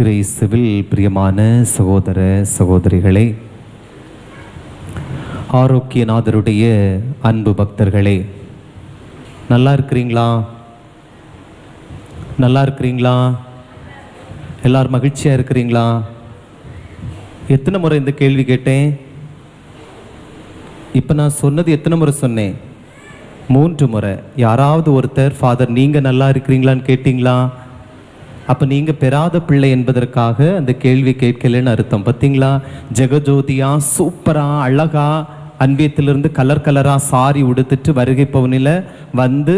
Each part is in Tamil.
கிறிஸ்துவில் பிரியமான சகோதர சகோதரிகளே ஆரோக்கியநாதருடைய அன்பு பக்தர்களே நல்லா இருக்கிறீங்களா? நல்லா இருக்கிறீங்களா? எல்லாரும் மகிழ்ச்சியாக இருக்கிறீங்களா? எத்தனை முறை இந்த கேள்வி கேட்டேன்? இப்போ நான் சொன்னது எத்தனை முறை சொன்னேன்? மூன்று முறை. யாராவது ஒருத்தர் ஃபாதர் நீங்கள் நல்லா இருக்கிறீங்களான்னு கேட்டிங்களா? அப்போ நீங்கள் பெறாத பிள்ளை என்பதற்காக அந்த கேள்வி கேட்கலன்னு அர்த்தம். பார்த்தீங்களா ஜெகஜோதியா சூப்பரா அழகா அன்பியத்திலிருந்து கலர் கலராக சாரி உடுத்துட்டு வருகை பவனில் வந்து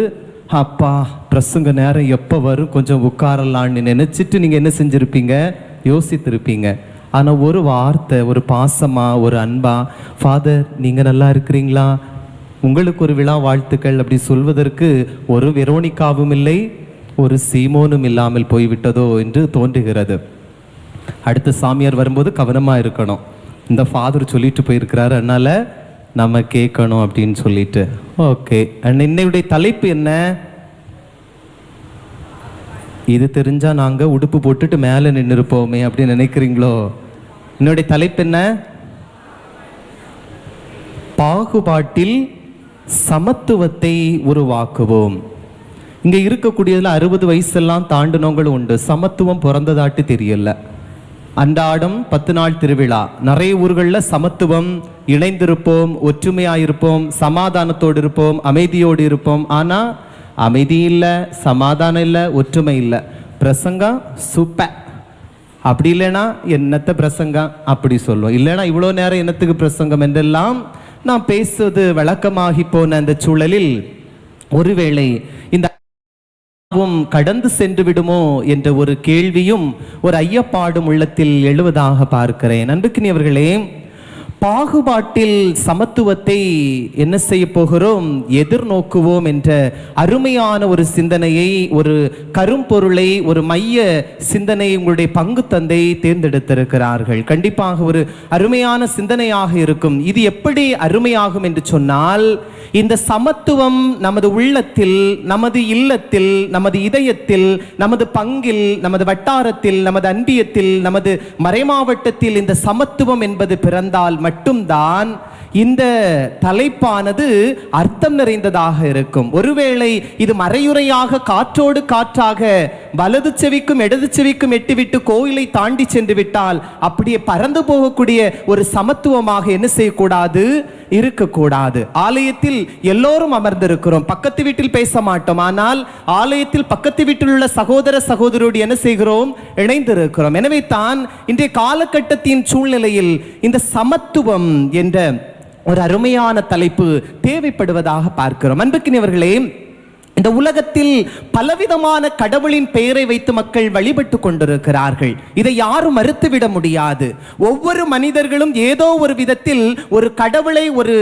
அப்பா பிரசங்க நேரம் எப்போ வரும்? கொஞ்சம் உட்காரலான்னு நினச்சிட்டு நீங்கள் என்ன செஞ்சுருப்பீங்க? யோசித்திருப்பீங்க. ஆனால் ஒரு வார்த்தை ஒரு பாசமா ஒரு அன்பா ஃபாதர் நீங்கள் நல்லா இருக்கிறீங்களா? உங்களுக்கு ஒரு விழா வாழ்த்துக்கள் அப்படி சொல்வதற்கு ஒரு வெரோனிக்காவும் இல்லை ஒரு சீமோனும் இல்லாமல் போய்விட்டதோ என்று தோன்றுகிறது. அடுத்த சாமியார் வரும்போது கவனமாக இருக்கணும். இந்த ஃபாதர் சொல்லிட்டு போயிருக்கிறாரு அதனால் நம்ம கேட்கணும் அப்படின்னு சொல்லிட்டு. ஓகே. அண்ட் இன்னையுடைய தலைப்பு என்ன? இது தெரிஞ்சால் நாங்கள் உடுப்பு போட்டுட்டு மேலே நின்று இருப்போமே அப்படின்னு நினைக்கிறீங்களோ? என்னுடைய தலைப்பு என்ன? பாகுபாட்டில் சமத்துவத்தை உருவாக்குவோம். இங்கே இருக்கக்கூடியதில் அறுபது வயசெல்லாம் தாண்டினவங்களும் உண்டு. சமத்துவம் பிறந்ததாட்டு தெரியல. அன்றாடம் பத்து நாள் திருவிழா. நிறைய ஊர்களில் சமத்துவம் இணைந்திருப்போம் ஒற்றுமையாக இருப்போம் சமாதானத்தோடு இருப்போம் அமைதியோடு இருப்போம். ஆனால் அமைதி இல்லை சமாதானம் இல்லை ஒற்றுமை இல்லை. பிரசங்கம் சூப்பர் அப்படி இல்லைன்னா என்னத்த பிரசங்கம்? அப்படி சொல்லுவோம். இல்லைன்னா இவ்வளோ நேரம் என்னத்துக்கு பிரசங்கம் என்றெல்லாம் நான் பேசுவது விளக்கமாகி போன அந்த சூழலில். ஒருவேளை இந்த வும் கடந்து சென்று விடுமோ என்ற ஒரு கேள்வியும் ஒரு ஐயப்பாடும் உள்ளத்தில் எழுவதாக பார்க்கிறேன். அன்புக்கினியவர்களே பாகுபாட்டில் சமத்துவத்தை என்ன செய்ய போகிறோம்? எதிர்நோக்குவோம் என்ற அருமையான ஒரு சிந்தனையை ஒரு கரும்பொருளை ஒரு மைய சிந்தனையை உங்களுடைய பங்கு தந்தை தேர்ந்தெடுத்திருக்கிறார்கள். கண்டிப்பாக ஒரு அருமையான சிந்தனையாக இருக்கும். இது எப்படி அருமையாகும் என்று சொன்னால் இந்த சமத்துவம் நமது உள்ளத்தில் நமது இல்லத்தில் நமது இதயத்தில் நமது பங்கில் நமது வட்டாரத்தில் நமது அன்பியத்தில் நமது மறைமாவட்டத்தில் இந்த சமத்துவம் என்பது பிறந்தால் மட்டும்தான் இந்த தலைப்பானது அர்த்தம் நிறைந்ததாக இருக்கும். ஒருவேளை இது மறையுறையாக காற்றோடு காற்றாக வலது செவிக்கும் இடது செவிக்கும் எட்டிவிட்டு கோயிலை தாண்டி சென்று விட்டால் அப்படியே பறந்து போகக்கூடிய ஒரு சமத்துவமாக என்ன செய்யக்கூடாது? இருக்கக்கூடாது. ஆலயத்தில் எல்லோரும் அமர்ந்திருக்கிறோம். பக்கத்து வீட்டில் பேச மாட்டோம். ஆனால் ஆலயத்தில் பக்கத்து வீட்டில் உள்ள சகோதர சகோதரோடு என்ன செய்கிறோம்? இணைந்திருக்கிறோம். எனவே தான் இன்றைய காலகட்டத்தின் சூழ்நிலையில் இந்த சமத்துவம் என்ற ஒரு அருமையான தலைப்பு தேவைப்படுவதாக பார்க்கிறோம். அன்புக்கினியவர்களே இந்த உலகத்தில் பலவிதமான கடவுளின் பெயரை வைத்து மக்கள் வழிபட்டு கொண்டிருக்கிறார்கள். இதை யாரும் மறுத்துவிட முடியாது. ஒவ்வொரு மனிதர்களும் ஏதோ ஒரு விதத்தில் ஒரு கடவுளை ஒரு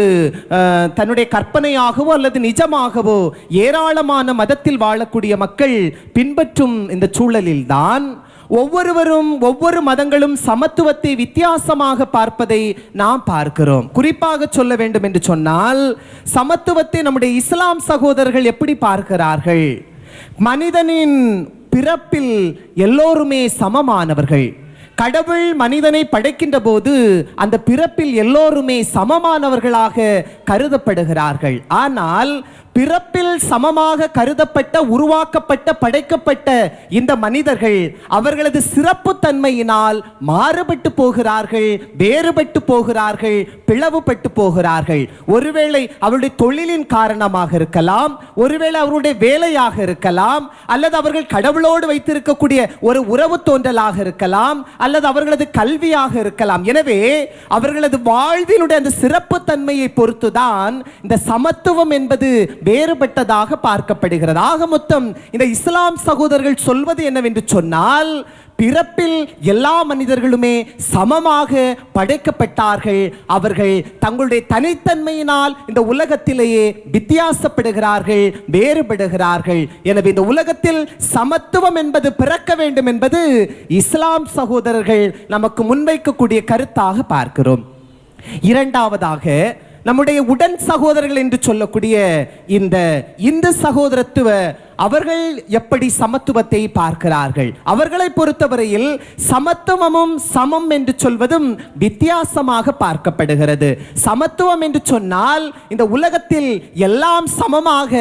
தன்னுடைய கற்பனையாகவோ அல்லது நிஜமாகவோ ஏராளமான மதத்தில் வாழக்கூடிய மக்கள் பின்பற்றும் இந்த சூழலில்தான் ஒவ்வொருவரும் ஒவ்வொரு மதங்களும் சமத்துவத்தை வித்தியாசமாக பார்ப்பதை நாம் பார்க்கிறோம். குறிப்பாக சொல்ல வேண்டும் என்று சொன்னால் சமத்துவத்தை நம்முடைய இஸ்லாம் சகோதரர்கள் எப்படி பார்க்கிறார்கள்? மனிதனின் பிறப்பில் எல்லோருமே சமமானவர்கள். கடவுள் மனிதனை படைக்கின்ற போது அந்த பிறப்பில் எல்லோருமே சமமானவர்களாக கருதப்படுகிறார்கள். ஆனால் பிறப்பில் சமமாக கருதப்பட்ட உருவாக்கப்பட்ட படைக்கப்பட்ட இந்த மனிதர்கள் அவர்களது சிறப்பு தன்மையினால் மாறுபட்டு போகிறார்கள் வேறுபட்டு போகிறார்கள் பிளவுபட்டு போகிறார்கள். ஒருவேளை அவருடைய தொழிலின் காரணமாக இருக்கலாம் ஒருவேளை அவருடைய வேலையாக இருக்கலாம் அல்லது அவர்கள் கடவுளோடு வைத்திருக்கக்கூடிய ஒரு உறவு தோன்றலாக இருக்கலாம் அல்லது அவர்களது கல்வியாக இருக்கலாம். எனவே அவர்களது வாழ்வினுடைய அந்த சிறப்பு தன்மையை பொறுத்துதான் இந்த சமத்துவம் என்பது வேறுபட்டதாக பார்க்கப்படுகிறது. ஆக மொத்தம் இந்த இஸ்லாம் சகோதரர்கள் சொல்வது என்னவென்று சொன்னால் பிறப்பில் எல்லா மனிதர்களுமே சமமாக படைக்கப்பட்டார்கள். அவர்கள் தங்களுடைய தனித்தன்மையினால் இந்த உலகத்திலேயே வித்தியாசப்படுகிறார்கள் வேறுபடுகிறார்கள். எனவே இந்த உலகத்தில் சமத்துவம் என்பது பிறக்க வேண்டும் என்பது இஸ்லாம் சகோதரர்கள் நமக்கு முன்வைக்கக்கூடிய கருத்தாக பார்க்கிறோம். இரண்டாவதாக நம்முடைய உடன் சகோதரர்கள் என்று சொல்லக்கூடிய இந்த இந்து சகோதரத்துவ அவர்கள் எப்படி சமத்துவத்தை பார்க்கிறார்கள்? அவர்களை பொறுத்தவரையில் சமத்துவமும் சமம் என்று சொல்வதும் வித்தியாசமாக பார்க்கப்படுகிறது. சமத்துவம் என்று சொன்னால் இந்த உலகத்தில் எல்லாம் சமமாக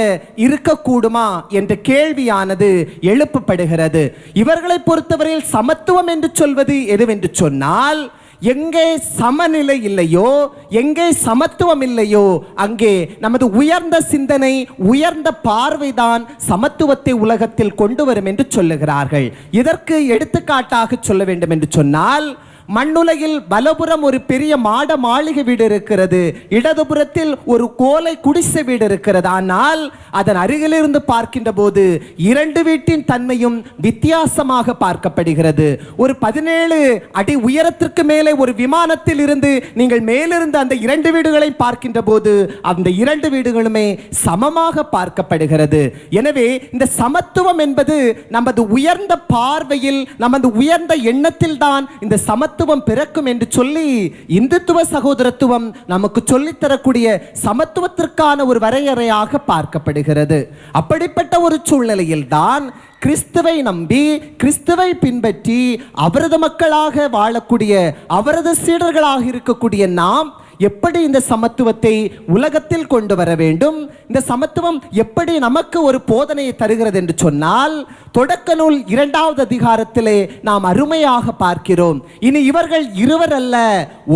இருக்கக்கூடுமா என்ற கேள்வியானது எழுப்பப்படுகிறது. இவர்களை பொறுத்தவரையில் சமத்துவம் என்று சொல்வது எதுவென்று சொன்னால் எங்கே சமநிலை இல்லையோ எங்கே சமத்துவம் இல்லையோ அங்கே நமது உயர்ந்த சிந்தனை உயர்ந்த பார்வைதான் சமத்துவத்தை உலகத்தில் கொண்டு வரும் என்று சொல்லுகிறார்கள். இதற்கு எடுத்துக்காட்டாக சொல்ல வேண்டும் என்று சொன்னால் மண்ணுலகில் வலபுறம் ஒரு பெரிய மாட மாளிகை வீடு இருக்கிறது. இடதுபுறத்தில் ஒரு கோலை குடிசை வீடு இருக்கிறது. ஆனால் அதன் அருகிலிருந்து பார்க்கின்ற போது இரண்டு வீட்டின் தன்மையும் வித்தியாசமாக பார்க்கப்படுகிறது. ஒரு பதினேழு அடி உயரத்திற்கு மேலே ஒரு விமானத்தில் இருந்து நீங்கள் மேலிருந்து அந்த இரண்டு வீடுகளை பார்க்கின்ற போது அந்த இரண்டு வீடுகளுமே சமமாக பார்க்கப்படுகிறது. எனவே இந்த சமத்துவம் என்பது நமது உயர்ந்த பார்வையில் நமது உயர்ந்த எண்ணத்தில் தான் இந்த சமத்துவம் பிறக்கும் என்று சொல்லி இந்துத்துவ சகோதரத்துவம் நமக்கு சொல்லித்தரக்கூடிய சமத்துவத்திற்கான ஒரு வரையறையாக பார்க்கப்படுகிறது. அப்படிப்பட்ட ஒரு சூழ்நிலையில் தான் கிறிஸ்துவை நம்பி கிறிஸ்துவை பின்பற்றி அவரது மக்களாக வாழக்கூடிய அவரது சீடர்களாக இருக்கக்கூடிய நாம் எப்படி இந்த சமத்துவத்தை உலகத்தில் கொண்டு வர வேண்டும்? இந்த சமத்துவம் எப்படி நமக்கு ஒரு போதனையை தருகிறது என்று சொன்னால் தொடக்க நூல் இரண்டாவது அதிகாரத்திலே நாம் அருமையாக பார்க்கிறோம். இனி இவர்கள் இருவர் அல்ல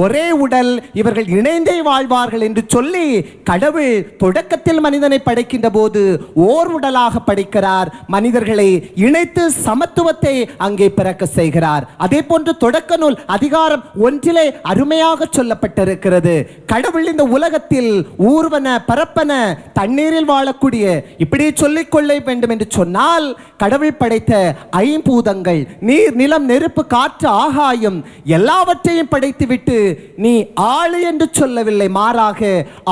ஒரே உடல் இவர்கள் இணைந்தே வாழ்வார்கள் என்று சொல்லி கடவுள் தொடக்கத்தில் மனிதனை படைக்கின்ற போது ஓர் உடலாக படைக்கிறார். மனிதர்களை இணைத்து சமத்துவத்தை அங்கே பிறக்க செய்கிறார். அதே போன்று தொடக்க நூல் அதிகாரம் ஒன்றிலே அருமையாக சொல்லப்பட்டிருக்கிறது. கடவுள் இந்த உலகத்தில் ஊர்வன பரப்பன தண்ணீரில் வாழக்கூடிய இப்படி சொல்லிக் கொள்ள வேண்டும் என்று சொன்னால் கடவுள் படைத்த ஐம்பூதங்கள் நீர் நிலம் நெருப்பு காற்று ஆகாயம் எல்லாவற்றையும் படைத்துவிட்டு நீ ஆளு என்று சொல்லவில்லை மாறாக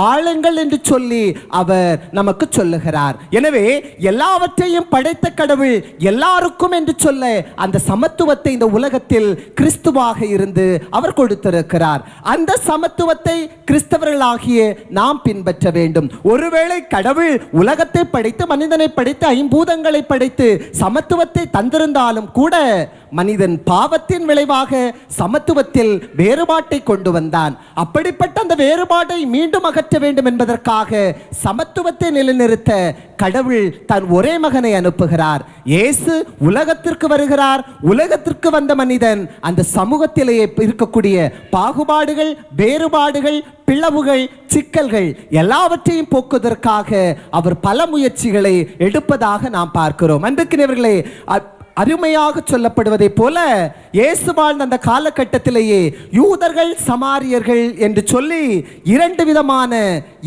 ஆளுங்கள் என்று சொல்லி அவர் நமக்கு சொல்லுகிறார். எனவே எல்லாவற்றையும் படைத்த கடவுள் எல்லாருக்கும் என்று சொல்ல அந்த சமத்துவத்தை இந்த உலகத்தில் கிறிஸ்துவாக இருந்து அவர் கொடுத்திருக்கிறார். அந்த சமத்துவத்தை உலகத்தை கிறிஸ்தவர்களாகிய நாம் பின்பற்ற வேண்டும். ஒருவேளை கடவுள் உலகத்தை படைத்து மனிதனை படைத்து ஐம்பூதங்களை படைத்து சமத்துவத்தை தந்திருந்தாலும் கூட மனிதன் பாவத்தின் விளைவாக சமத்துவத்தில் வேறுபாட்டை கொண்டு வந்தான். அப்படிப்பட்ட அந்த வேறுபாட்டை மீண்டும் அகற்ற வேண்டும் என்பதற்காக சமத்துவத்தை நிலைநிறுத்த கடவுள் தன் ஒரே மகனை அனுப்புகிறார். இயேசு உலகத்திற்கு வருகிறார். உலகத்திற்கு வந்த மனிதன் அந்த சமூகத்திலேயே இருக்கக்கூடிய பாகுபாடுகள் இடர்பாடுகள் பிளவுகள் சிக்கல்கள் எல்லாவற்றையும் போக்குவதற்காக அவர் பல முயற்சிகளை எடுப்பதாக நாம் பார்க்கிறோம். அன்றைக்கு அ- அருமையாக சொல்லப்படுவதைப் போல இயேசு வாழ்ந்த அந்த காலகட்டத்திலேயே யூதர்கள் சமாரியர்கள் என்று சொல்லி இரண்டு விதமான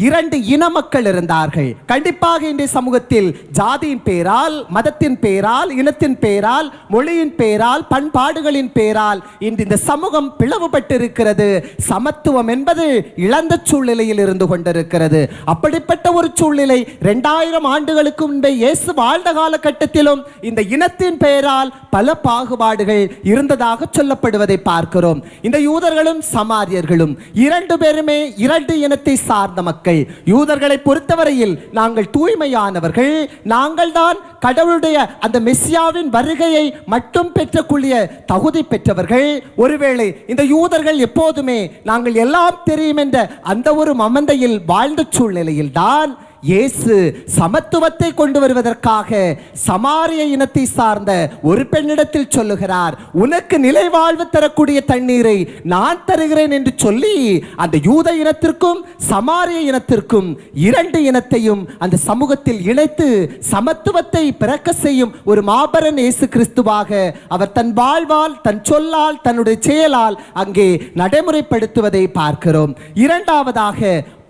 இரண்டு இன மக்கள் இருந்தார்கள். கண்டிப்பாக இன்றைய சமூகத்தில் ஜாதியின் பெயரால் மதத்தின் பெயரால் இனத்தின் பெயரால் மொழியின் பெயரால் பண்பாடுகளின் பெயரால் இன்று இந்த சமூகம் பிளவுபட்டிருக்கிறது. சமத்துவம் என்பது இழந்த சூழ்நிலையில் இருந்து கொண்டிருக்கிறது. அப்படிப்பட்ட ஒரு சூழ்நிலை இரண்டாயிரம் ஆண்டுகளுக்கு முன்பே இயேசு வாழ்ந்த காலகட்டத்திலும் இந்த இனத்தின் பெயர் பெயரால் பல பாகுபாடுகள் இருந்ததாக சொல்லப்படுவதை பார்க்கிறோம். இந்த யூதர்களும் சமாரியர்களும் இரண்டு பேருமே இரண்டு இனத்தை சார்ந்த மக்கள். யூதர்களை பொறுத்தவரையில் நாங்கள் தூய்மையானவர்கள். நாங்கள் தான் கடவுளுடைய அந்த மெஸ்ஸியாவின் வருகையை மட்டும் பெற்றக்கூடிய தகுதி பெற்றவர்கள். ஒருவேளை இந்த யூதர்கள் எப்போதுமே நாங்கள் எல்லாம் தெரியும் என்ற அந்த ஒரு மமந்தையில் வாழ்ந்த சூழ்நிலையில் தான் இயேசு சமத்துவத்தை கொண்டு வருவதற்காக சமாரிய இனத்தை சார்ந்த ஒரு பெண்ணிடத்தில் சொல்லுகிறார் உனக்கு நிலை வாழ்வு தரக்கூடிய தண்ணீரை நான் தருகிறேன் என்று சொல்லி அந்த யூத இனத்திற்கும் சமாரிய இனத்திற்கும் இரண்டு இனத்தையும் அந்த சமூகத்தில் இணைத்து சமத்துவத்தை பிறக்க செய்யும் ஒரு மாபரன் இயேசு கிறிஸ்துவாக அவர் தன் வாழ்வால் தன் சொல்லால் தன்னுடைய செயலால் அங்கே நடைமுறைப்படுத்துவதை பார்க்கிறோம். இரண்டாவதாக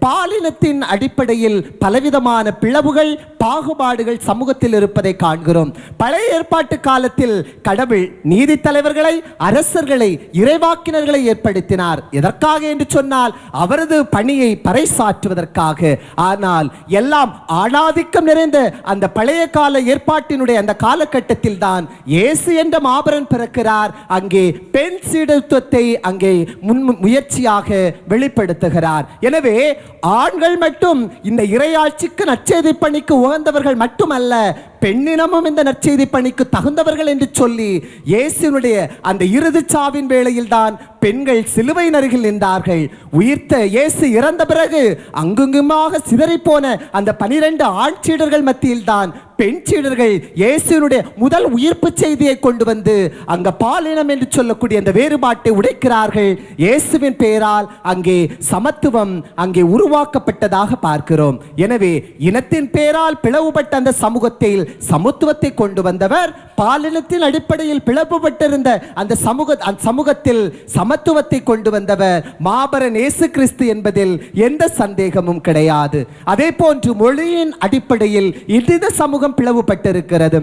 பாலினத்தின் அடிப்படையில் பலவிதமான பிளவுகள் பாகுபாடுகள் சமூகத்தில் இருப்பதை காண்கிறோம். பழைய ஏற்பாட்டு காலத்தில் கடவுள் நீதி தலைவர்களை அரசர்களை இறைவாக்கினர்களை ஏற்படுத்தினார். எதற்காக என்று சொன்னால் அவரது பணியை பறைசாற்றுவதற்காக. ஆனால் எல்லாம் ஆணாதிக்கம் நிறைந்த அந்த பழைய கால ஏற்பாட்டினுடைய அந்த காலகட்டத்தில் தான் இயேசு என்ற மாபரன் பிறக்கிறார். அங்கே பெண் சீடத்துவத்தை அங்கே முன் முயற்சியாக வெளிப்படுத்துகிறார். எனவே ஆண்கள் மட்டும் இந்த இறையாட்சிக்கு நற்செய்தி பணிக்கு உகந்தவர்கள் மட்டுமல்ல பெண்ணினமும் இந்த நற்செய்தி பணிக்கு தகுந்தவர்கள் என்று சொல்லி இயேசுனுடைய அந்த இறுதிச் சாவின் வேளையில் தான் பெண்கள் சிலுவை அருகில் நின்றார்கள். உயிர்த்த இயேசு இறந்த பிறகு அங்குங்குமாக சிதறிப்போன அந்த பனிரெண்டு ஆண் சீடர்கள் மத்தியில் தான் பெண் சீடர்கள் இயேசுனுடைய முதல் உயிர்ப்பு செய்தியை கொண்டு வந்து அங்க பாலினம் என்று சொல்லக்கூடிய அந்த வேறுபாட்டை உடைக்கிறார்கள். இயேசுவின் பெயரால் அங்கே சமத்துவம் அங்கே உருவாக்கப்பட்டதாக பார்க்கிறோம். எனவே இனத்தின் பெயரால் பிளவுபட்ட அந்த சமூகத்தில் சமத்துவத்தை கொண்டு வந்தவர் பாலினத்தின் அடிப்படையில் பிளவுபட்டிருந்த அந்த சமூக அந்த சமூகத்தில் சமத்துவத்தை கொண்டு வந்தவர் மாபரன் இயேசு கிறிஸ்து என்பதில் எந்த சந்தேகமும் கிடையாது. அதே போன்று மொழியின் அடிப்படையில் இந்த சமூக சமூகம் பிளவுபட்டிருக்கிறது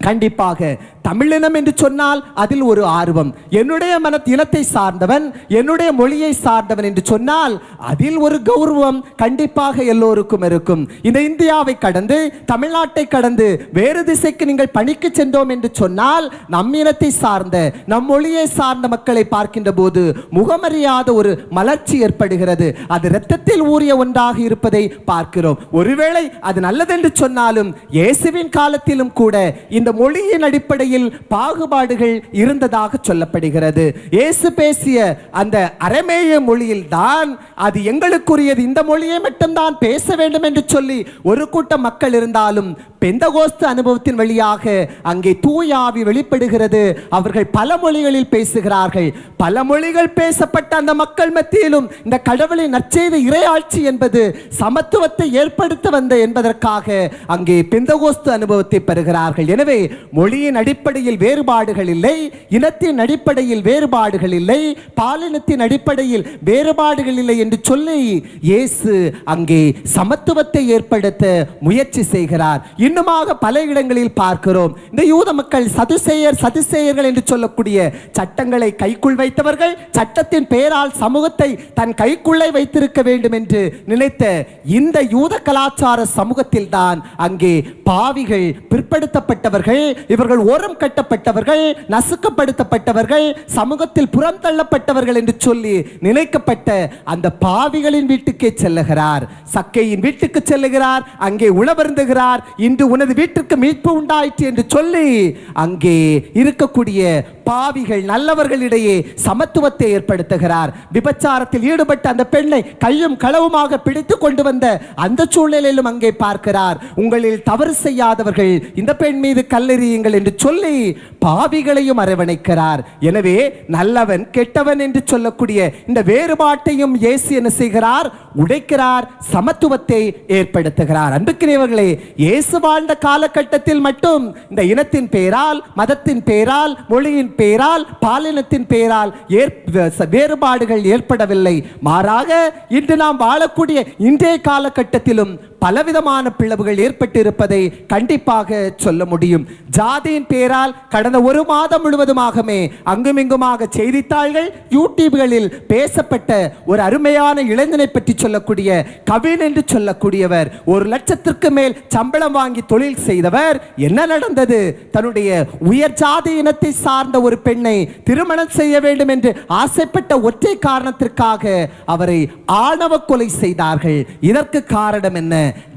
கண்டிப்பாக தமிழினம் என்று சொன்னால் அதில் ஒரு ஆர்வம். என்னுடைய மன இனத்தை சார்ந்தவன் என்னுடைய மொழியை சார்ந்தவன் என்று சொன்னால் அதில் ஒரு கௌரவம் கண்டிப்பாக எல்லோருக்கும் இருக்கும். இந்த இந்தியாவை கடந்து தமிழ்நாட்டை கடந்து வேறு திசைக்கு நீங்கள் பணிக்கு சென்றோம் என்று சொன்னால் நம் இனத்தை சார்ந்த நம் மொழியை சார்ந்த மக்களை பார்க்கின்ற போது முகமறியாத ஒரு மலர்ச்சி ஏற்படுகிறது. அது இரத்தத்தில் ஊறிய ஒன்றாக இருப்பதை பார்க்கிறோம். ஒருவேளை அது நல்லதென்று சொன்னாலும் இயேசுவின் காலத்திலும் கூட இந்த மொழியின் அடிப்படையில் பாகுபாடுகள் இருந்ததாக சொல்லப்படுகிறது. இயேசு பேசிய அந்த அரமேய மொழியில் தான் அது எங்களுக்குரியது. இந்த மொழியை மட்டும்தான் பேச வேண்டும் என்று சொல்லி ஒரு கூட்டம் மக்கள் இருந்தாலும் பெந்தகோஸ்து அனுபவத்தின் வழியாக அங்கே தூயாவி வெளிப்படுகிறது. அவர்கள் பல மொழிகளில் பேசுகிறார்கள். பல மொழிகள் பேசப்பட்ட அந்த மக்கள் மத்தியிலும் இந்த கடவுளின் நற்செய்த இறையாட்சி என்பது சமத்துவத்தை ஏற்படுத்த வந்த என்பதற்காக அங்கே பெந்தகோஸ்து அனுபவத்தை பெறுகிறார்கள். எனவே மொழியின் அடிப்படை அடிப்படையில் வேறுபாடுகள் இல்லை இனத்தின் அடிப்படையில் வேறுபாடுகள் இல்லை பாலினத்தின் அடிப்படையில் வேறுபாடுகள் இல்லை என்று சொல்லி இயேசு அங்கே சமத்துவத்தை ஏற்படுத்த முயற்சி செய்கிறார். இன்னுமாக பல இடங்களில் பார்க்கிறோம். இந்த யூத மக்கள் சதுசேயர் சதுசேயர்கள் என்று சொல்லக்கூடிய சட்டங்களை கைக்குள் வைத்தவர்கள் சட்டத்தின் பெயரால் சமூகத்தை தன் கைக்குள்ளே வைத்திருக்க வேண்டும் என்று நினைத்த இந்த யூத கலாச்சார சமூகத்தில் தான் அங்கே பாவிகள் பிற்படுத்தப்பட்டவர்கள். இவர்கள் ஒரு புறம் கட்டப்பட்டவர்கள் நசுக்கப்படுத்தப்பட்டவர்கள் சமூகத்தில் புறம் தள்ளப்பட்டவர்கள் என்று சொல்லி நினைக்கப்பட்ட அந்த பாவிகளின் வீட்டுக்கே செல்லுகிறார். சக்கையின் வீட்டுக்கு செல்லுகிறார் அங்கே உணவருந்துகிறார் இன்று உனது வீட்டுக்கு மீட்பு உண்டாயிற்று என்று சொல்லி அங்கே இருக்கக்கூடிய பாவிகள் நல்லவர்களிடையே சமத்துவத்தை ஏற்படுத்துகிறார். விபச்சாரத்தில் ஈடுபட்ட அந்த பெண்ணை கையும் களவுமாக பிடித்து கொண்டு வந்த அந்த சூழ்நிலையிலும் அங்கே பார்க்கிறார். உங்களில் தவறு செய்யாதவர்கள் இந்த பெண் மீது கல்லெறியுங்கள் என்று சொல்லி பாவிகளையும் அரவணைக்கிறார். எனவே நல்லவன் கெட்டவன் என்று சொல்லக்கூடிய இந்த வேறுபாட்டையும் இயேசு என்ன செய்கிறார்? உடைக்கிறார் சமத்துவத்தை ஏற்படுத்துகிறார். அன்புக்குரியவர்களே இயேசு வாழ்ந்த காலகட்டத்தில் மட்டும் இந்த இனத்தின் பெயரால் மதத்தின் பெயரால் மொழியின் பெயரால் பாலினத்தின் பெயரால் வேறுபாடுகள் ஏற்படவில்லை. மாறாக இன்று நாம் வாழக்கூடிய இன்றைய காலகட்டத்திலும் பலவிதமான பிளவுகள் ஏற்பட்டு இருப்பதை கண்டிப்பாக சொல்ல முடியும். ஜாதியின் பெயரால் கடந்த ஒரு மாதம் முழுவதுமாகவே அங்குமிங்குமாக செய்தித்தாள்கள் யூடியூப்களில் பேசப்பட்ட ஒரு அருமையான இளைஞனை பற்றி சொல்லக்கூடிய கவின் என்று சொல்லக்கூடியவர் ஒரு லட்சத்திற்கு மேல் சம்பளம் வாங்கி தொழில் செய்தவர். என்ன நடந்தது? தன்னுடைய உயர் ஜாதி இனத்தை சார்ந்த ஒரு பெண்ணை திருமணம் செய்ய வேண்டும் என்று ஆசைப்பட்ட ஒற்றை காரணத்திற்காக அவரை ஆணவ கொலை செய்தார்கள். இதற்கு காரணம் என்ன?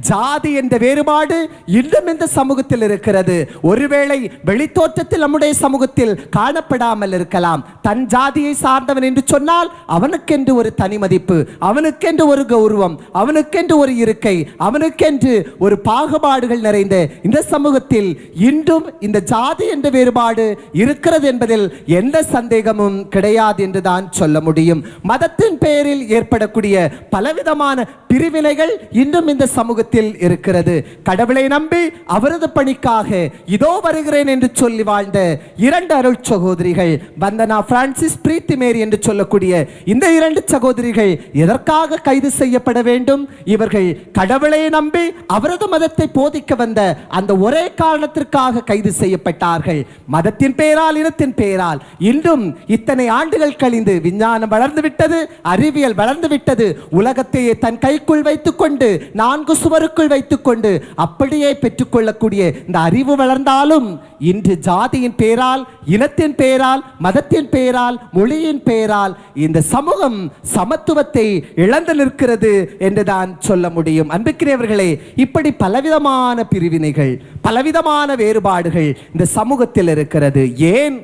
ஜாதி என்ற வேறுபாடு இன்னும் இந்த சமூகத்தில் இருக்கிறது. ஒருவேளை வெளித்தோற்றத்தில் நம்முடைய சமூகத்தில் காணப்படாமல் இருக்கலாம். தன் ஜாதியை சார்ந்தவன் என்று சொன்னால் அவனுக்கென்று ஒரு தனி மதிப்பு அவனுக்கென்று ஒரு கௌரவம் அவனுக்கென்று ஒரு இருக்கை அவனுக்கென்று ஒரு பாகுபாடுகள் நிறைந்த இந்த சமூகத்தில் இன்றும் இந்த ஜாதி என்ற வேறுபாடு இருக்கிறது என்பதில் எந்த சந்தேகமும் கிடையாது என்று தான் சொல்ல முடியும். மதத்தின் பெயரில் ஏற்படக்கூடிய பலவிதமான பிரிவினைகள் இன்னும் இந்த சமூகத்தில் இருக்கிறது. கடவுளை நம்பி அவரது பணிக்காக இதோ வருகிறேன் என்று சொல்லி வாழ்ந்த இரண்டு அருள் சகோதரிகள் வந்தனா பிரான்சிஸ் பிரீத்தி மேரி என்று சொல்லக்கூடிய இந்த இரண்டு சகோதரிகள் எதற்காக கைது செய்யப்பட வேண்டும்? இவர்கள் கடவுளை நம்பி அவரது மதத்தை போதிக்க வந்த அந்த ஒரே காரணத்திற்காக கைது செய்யப்பட்டார்கள். மதத்தின் பெயரால் இனத்தின் பெயரால் இன்றும் இத்தனை ஆண்டுகள் கழிந்து விஞ்ஞானம் வளர்ந்து விட்டது அறிவியல் வளர்ந்து விட்டது. உலகத்தையே தன் கைக்குள் வைத்துக் கொண்டு நான்கு சுவருக்குள் வைத்துக்கொண்டு அப்படியே பெற்றுக்கொள்ளக்கூடிய இந்த அறிவு வளர்ந்தாலும் இன்று ஜாதியின் பெயரால் இனத்தின் பெயரால் மதத்தின் பெயரால் மொழியின் பெயரால் இந்த சமூகம் சமத்துவத்தை இழந்து நிற்கிறது என்றுதான் சொல்ல முடியும். அன்புக்குரியவர்களே இப்படி பலவிதமான பிரிவினைகள் பலவிதமான வேறுபாடுகள் இந்த சமூகத்தில் இருக்கிறது. ஏன்?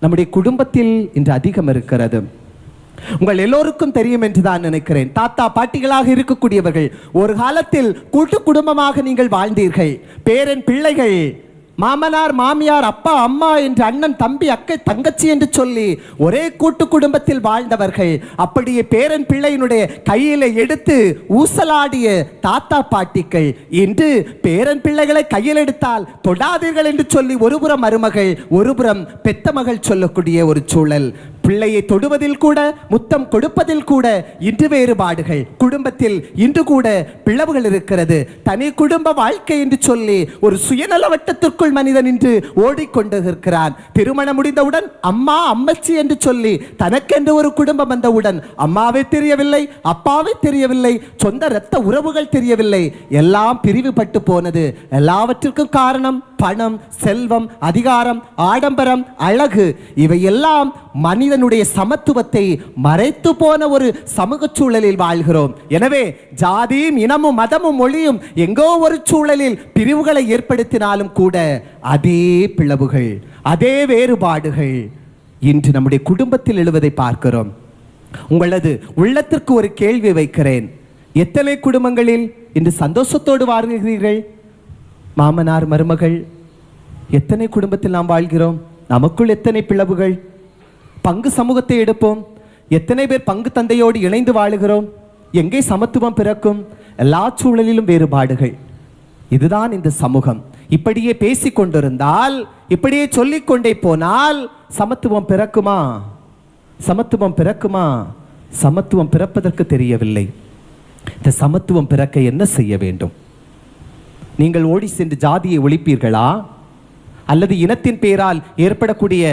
நம்முடைய குடும்பத்தில் இன்று அதிகம் இருக்கிறது. உங்கள் எல்லோருக்கும் தெரியும் என்று தான் நினைக்கிறேன். தாத்தா பாட்டிகளாக இருக்கக்கூடியவர்கள் ஒரு காலத்தில் கூட்டு குடும்பமாக நீங்கள் வாழ்ந்தீர்கள். பேரன் பிள்ளைகள் மாமனார் மாமியார் அப்பா அம்மா என்று அண்ணன் தம்பி அக்கை தங்கச்சி என்று சொல்லி ஒரே கூட்டு குடும்பத்தில் வாழ்ந்தவர்கள். அப்படியே பேரன் பிள்ளையினுடைய கையில எடுத்து ஊசலாடிய தாத்தா பாட்டிக்கள் இன்று பேரன் பிள்ளைகளை கையில் எடுத்தால் தொடாதீர்கள் என்று சொல்லி ஒருபுறம் மருமகள் ஒருபுறம் பெத்த மகள் சொல்லக்கூடிய ஒரு சூழல். பிள்ளையை தொடுவதில் கூட முத்தம் கொடுப்பதில் கூட இன்று வேறுபாடுகள். குடும்பத்தில் இன்று கூட பிளவுகள் இருக்கிறது. தனி குடும்ப வாழ்க்கை என்று சொல்லி ஒரு சுயநல வட்டத்திற்குள் மனிதன் இன்று ஓடிக்கொண்டிருக்கிறான். திருமணம் முடிந்தவுடன் அம்மா அம்மச்சி என்று சொல்லி தனக்கென்று ஒரு குடும்பம் வந்தவுடன் அம்மாவே தெரியவில்லை அப்பாவே தெரியவில்லை சொந்த இரத்த உறவுகள் தெரியவில்லை. எல்லாம் பிரிவுபட்டு போனது. எல்லாவற்றிற்கும் காரணம் பணம் செல்வம் அதிகாரம் ஆடம்பரம் அழகு இவையெல்லாம் மனிதனுடைய சமத்துவத்தை மறைத்து போன ஒரு சமூக சூழலில் வாழ்கிறோம். எனவே ஜாதியும் இனமும் மதமும் மொழியும் எங்கோ ஒரு சூழலில் பிரிவுகளை ஏற்படுத்தினாலும் கூட அதே பிளவுகள் அதே வேறுபாடுகள் இன்று நம்முடைய குடும்பத்தில் எழுவதை பார்க்கிறோம். உங்களது உள்ளத்திற்கு ஒரு கேள்வி வைக்கிறேன். எத்தனை குடும்பங்களில் இன்று சந்தோஷத்தோடு வாழ்கிறீர்கள்? மாமனார் மருமகள் எத்தனை குடும்பத்தில் நாம் வாழ்கிறோம்? நமக்குள் எத்தனை பிளவுகள்? பங்கு சமூகத்தை எடுப்போம். எத்தனை பேர் பங்கு தந்தையோடு இணைந்து வாழுகிறோம்? எங்கே சமத்துவம் பிறக்கும்? எல்லா சூழலிலும் வேறுபாடுகள். இதுதான் இந்த சமூகம். இப்படியே பேசிக் கொண்டிருந்தால் இப்படியே சொல்லிக்கொண்டே போனால் சமத்துவம் பிறக்குமா? சமத்துவம் பிறக்குமா? சமத்துவம் பிறப்பதற்கு தெரியவில்லை. இந்த சமத்துவம் பிறக்க என்ன செய்ய வேண்டும்? நீங்கள் ஓடி சென்று ஜாதியை ஒழிப்பீர்களா? அல்லது இனத்தின் பெயரால் ஏற்படக்கூடிய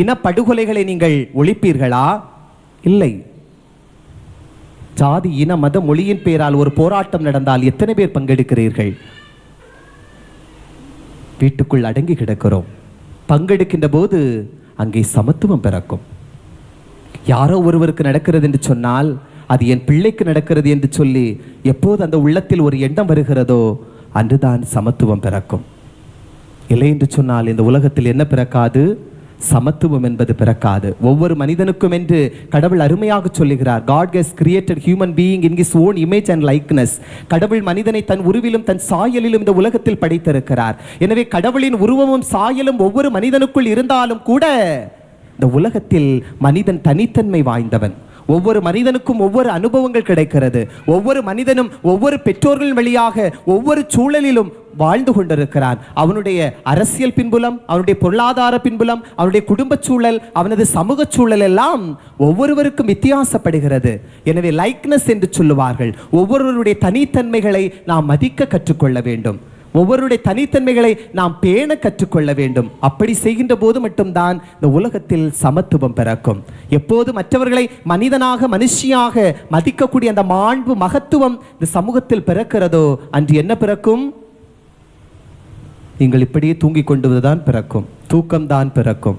இனப்படுகொலைகளை நீங்கள் ஒழிப்பீர்களா? இல்லை. ஜாதி இன மத மொழியின் பெயரால் ஒரு போராட்டம் நடந்தால் எத்தனை பேர் பங்கெடுக்கிறீர்கள்? வீட்டுக்குள் அடங்கி கிடக்கிறோம். பங்கெடுக்கின்ற போது அங்கே சமத்துவம் பிறக்கும். யாரோ ஒருவருக்கு நடக்கிறது என்று சொன்னால் அது என் பிள்ளைக்கு நடக்கிறது என்று சொல்லி எப்போது அந்த உள்ளத்தில் ஒரு எண்ணம் வருகிறதோ அன்றுதான் சமத்துவம் பிறக்கும். இல்லை என்று சொன்னால் இந்த உலகத்தில் என்ன பிறக்காது? சமத்துவம் என்பது பிறக்காது. ஒவ்வொரு மனிதனுக்கும் என்று கடவுள் அருமையாக சொல்லுகிறார். God has created human being in his own image and likeness கடவுள் மனிதனை தன் உருவிலும் தன் சாயலிலும் இந்த உலகத்தில் படைத்திருக்கிறார். எனவே கடவுளின் உருவமும் சாயலும் ஒவ்வொரு மனிதனுக்குள் இருந்தாலும் கூட இந்த உலகத்தில் மனிதன் தனித்தன்மை வாய்ந்தவன். ஒவ்வொரு மனிதனுக்கும் ஒவ்வொரு அனுபவங்கள் கிடைக்கிறது. ஒவ்வொரு மனிதனும் ஒவ்வொரு பெற்றோர்களின் வழியாக ஒவ்வொரு சூழலிலும் வாழ்ந்து கொண்டிருக்கிறான். அவனுடைய அரசியல் பின்புலம் அவனுடைய பொருளாதார பின்புலம் அவனுடைய குடும்ப சூழல் அவனது சமூக சூழல் எல்லாம் ஒவ்வொருவருக்கும் வித்தியாசப்படுகிறது. எனவே லைக்னஸ் என்று சொல்லுவார்கள். ஒவ்வொருவருடைய தனித்தன்மைகளை நாம் மதிக்க கற்றுக்கொள்ள வேண்டும். ஒவ்வொருடைய தனித்தன்மைகளை நாம் பேண கற்றுக்கொள்ள வேண்டும். அப்படி செய்கின்ற போது மட்டும்தான் இந்த உலகத்தில் சமத்துவம் பிறக்கும். எப்போது மற்றவர்களை மனிதனாக மனுஷியாக மதிக்கக்கூடிய அந்த மாண்பு மகத்துவம் இந்த சமூகத்தில் பிறக்கிறதோ அன்று என்ன பிறக்கும்? நீங்கள் இப்படியே தூங்கிக் கொண்டுதான் பிறக்கும். தூக்கம்தான் பிறக்கும்.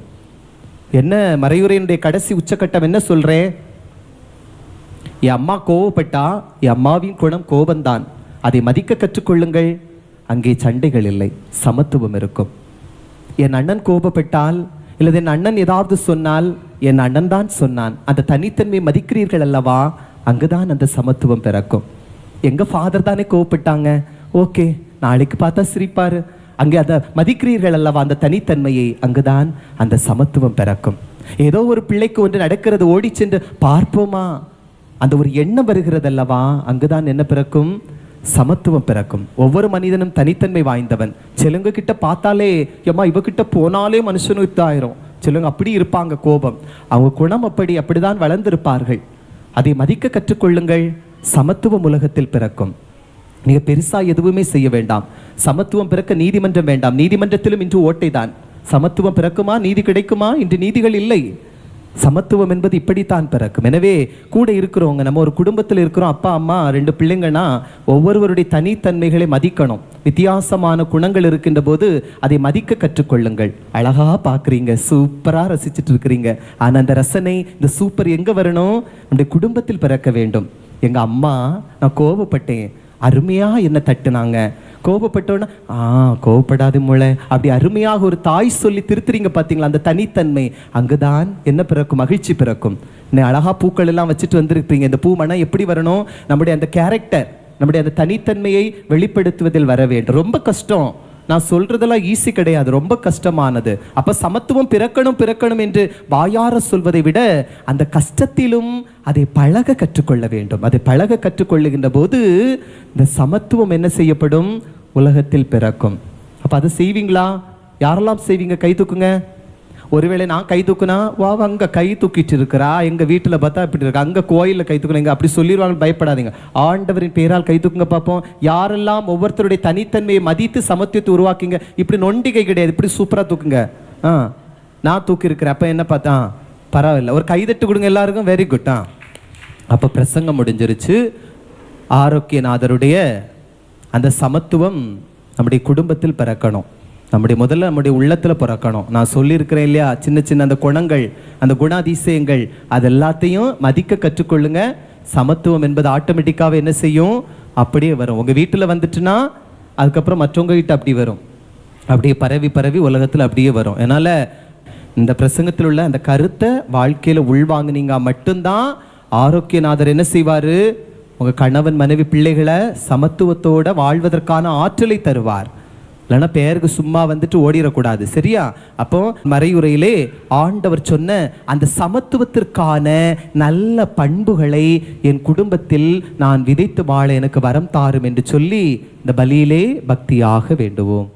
என்ன மறையுறையினுடைய கடைசி உச்சக்கட்டம் என்ன சொல்றேன் என் அம்மா கோவப்பட்டா என் அம்மாவின் குணம் கோபந்தான் அதை மதிக்க கற்றுக்கொள்ளுங்கள். அங்கே சண்டைகள் இல்லை சமத்துவம் இருக்கும். என் அண்ணன் கோபப்பட்டால் இல்லது என் அண்ணன் ஏதாவது சொன்னால் என் அண்ணன் தான் சொன்னான். அந்த தனித்தன்மை மதிக்கிறீர்கள் அல்லவா? அங்குதான் அந்த சமத்துவம் பிறக்கும். எங்க ஃபாதர் தானே கோவப்பட்டாங்க ஓகே நாளைக்கு பார்த்தா சிரிப்பாரு. அங்கே அதை மதிக்கிறீர்கள் அல்லவா? அந்த தனித்தன்மையை அங்குதான் அந்த சமத்துவம் பிறக்கும். ஏதோ ஒரு பிள்ளைக்கு ஒன்று நடக்கிறது ஓடி சென்று பார்ப்போமா? அந்த ஒரு எண்ணம் வருகிறது அல்லவா அங்குதான் என்ன பிறக்கும்? சமத்துவம் பிறக்கும். ஒவ்வொரு மனிதனும் தனித்தன்மை வாய்ந்தவன். சிலங்க கிட்ட பார்த்தாலே எம்மா இவகிட்ட போனாலே மனுஷனும் இதாயிரும். சிலங்க அப்படி இருப்பாங்க கோபம். அவங்க குணம் அப்படி அப்படிதான் வளர்ந்திருப்பார்கள். அதை மதிக்க கற்றுக்கொள்ளுங்கள். சமத்துவம் உலகத்தில் பிறக்கும். நீங்க பெருசா எதுவுமே செய்ய வேண்டாம். சமத்துவம் பிறக்க நீதிமன்றம் வேண்டாம். நீதிமன்றத்திலும் இன்று ஓட்டை தான் சமத்துவம் பிறக்குமா? நீதி கிடைக்குமா? இன்று நீதிகள் இல்லை. சமத்துவம் என்பது இப்படித்தான் பிறக்கும். எனவே கூட இருக்கிறவங்க நம்ம ஒரு குடும்பத்தில் இருக்கிறோம் அப்பா அம்மா ரெண்டு பிள்ளைங்கன்னா ஒவ்வொருவருடைய தனித்தன்மைகளை மதிக்கணும். வித்தியாசமான குணங்கள் இருக்கின்ற போது அதை மதிக்க கற்றுக்கொள்ளுங்கள். அழகாக பார்க்குறீங்க சூப்பராக ரசிச்சுட்டு இருக்கிறீங்க. ஆனால் அந்த ரசனை இந்த சூப்பர் எங்கே வரணும்? நம்முடைய குடும்பத்தில் பிறக்க வேண்டும். எங்கள் அம்மா நான் கோபப்பட்டேன் அருமையாக என்ன தட்டுனாங்க. கோபப்பட்டோன்னா ஆ கோபப்படாது முளை அப்படி அருமையாக ஒரு தாய் சொல்லி திருத்துறீங்க பார்த்தீங்களா அந்த தனித்தன்மை. அங்குதான் என்ன பிறக்கும்? மகிழ்ச்சி பிறக்கும். இன்னும் அழகா பூக்கள் எல்லாம் வச்சுட்டு வந்திருப்பீங்க இந்த பூ மனம் எப்படி வரணும்? நம்முடைய அந்த கேரக்டர் நம்முடைய அந்த தனித்தன்மையை வெளிப்படுத்துவதில் வர வேண்டும். ரொம்ப கஷ்டம். நான் சொல்றதெல்லாம் ஈஸி கிடையாது ரொம்ப கஷ்டமானது. அப்ப சமத்துவம் பிறக்கணும் பிறக்கணும் என்று வாயார சொல்வதை விட அந்த கஷ்டத்திலும் அதை பழக கற்றுக்கொள்ள வேண்டும். அதை பழக கற்றுக்கொள்ளுகின்ற போது இந்த சமத்துவம் என்ன செய்யப்படும்? உலகத்தில் பிறக்கும். அப்ப அதை செய்வீங்களா? யாரெல்லாம் செய்வீங்க? கை தூக்குங்க. ஒருவேளை நான் கை தூக்குனா வா அங்கே கை தூக்கிட்டு இருக்கிறா எங்கள் வீட்டில் பார்த்தா இப்படி இருக்கு? அங்கே கோயிலில் கை தூக்குனீங்க அப்படி சொல்லிடுவாங்க பயப்படாதீங்க. ஆண்டவரின் பேரால் கை தூக்குங்க பார்ப்போம். யாரெல்லாம் ஒவ்வொருத்தருடைய தனித்தன்மையை மதித்து சமத்துவத்தை உருவாக்கிங்க இப்படி நொண்டிகை கிடையாது இப்படி சூப்பராக தூக்குங்க. ஆ நான் தூக்கியிருக்கிறேன் அப்போ என்ன பார்த்தா? பரவாயில்ல ஒரு கைதட்டு கொடுங்க எல்லாருக்கும் வெரி குட் ஆ. அப்போ பிரசங்கம் முடிஞ்சிருச்சு. ஆரோக்கியநாதருடைய அந்த சமத்துவம் நம்முடைய குடும்பத்தில் பிறக்கணும். நம்முடைய முதல்ல நம்முடைய உள்ளத்தில் பிறக்கணும். நான் சொல்லியிருக்கிறேன் இல்லையா? சின்ன சின்ன அந்த குணங்கள் அந்த குணாதிசயங்கள் அது எல்லாத்தையும் மதிக்க கற்றுக்கொள்ளுங்க. சமத்துவம் என்பது ஆட்டோமேட்டிக்காக என்ன செய்யும்? அப்படியே வரும். உங்கள் வீட்டில் வந்துட்டுன்னா அதுக்கப்புறம் மற்றவங்க கிட்ட அப்படி வரும். அப்படியே பரவி பரவி உலகத்தில் அப்படியே வரும். என்னால் இந்த பிரசங்கத்தில் உள்ள அந்த கருத்தை வாழ்க்கையில் உள்வாங்குனீங்க மட்டும்தான் ஆரோக்கியநாதர் என்ன செய்வார்? உங்கள் கணவன் மனைவி பிள்ளைகளை சமத்துவத்தோட வாழ்வதற்கான ஆற்றலை தருவார். இல்லைன்னா பேருக்கு சும்மா வந்துட்டு ஓடிடக்கூடாது சரியா? அப்போ மறையுறையிலே ஆண்டவர் சொன்ன அந்த சமத்துவத்திற்கான நல்ல பண்புகளை என் குடும்பத்தில் நான் விதைத்து வாழ எனக்கு வரம் தாரும் என்று சொல்லி இந்த பலியிலே பக்தியாக வேண்டுவோம்.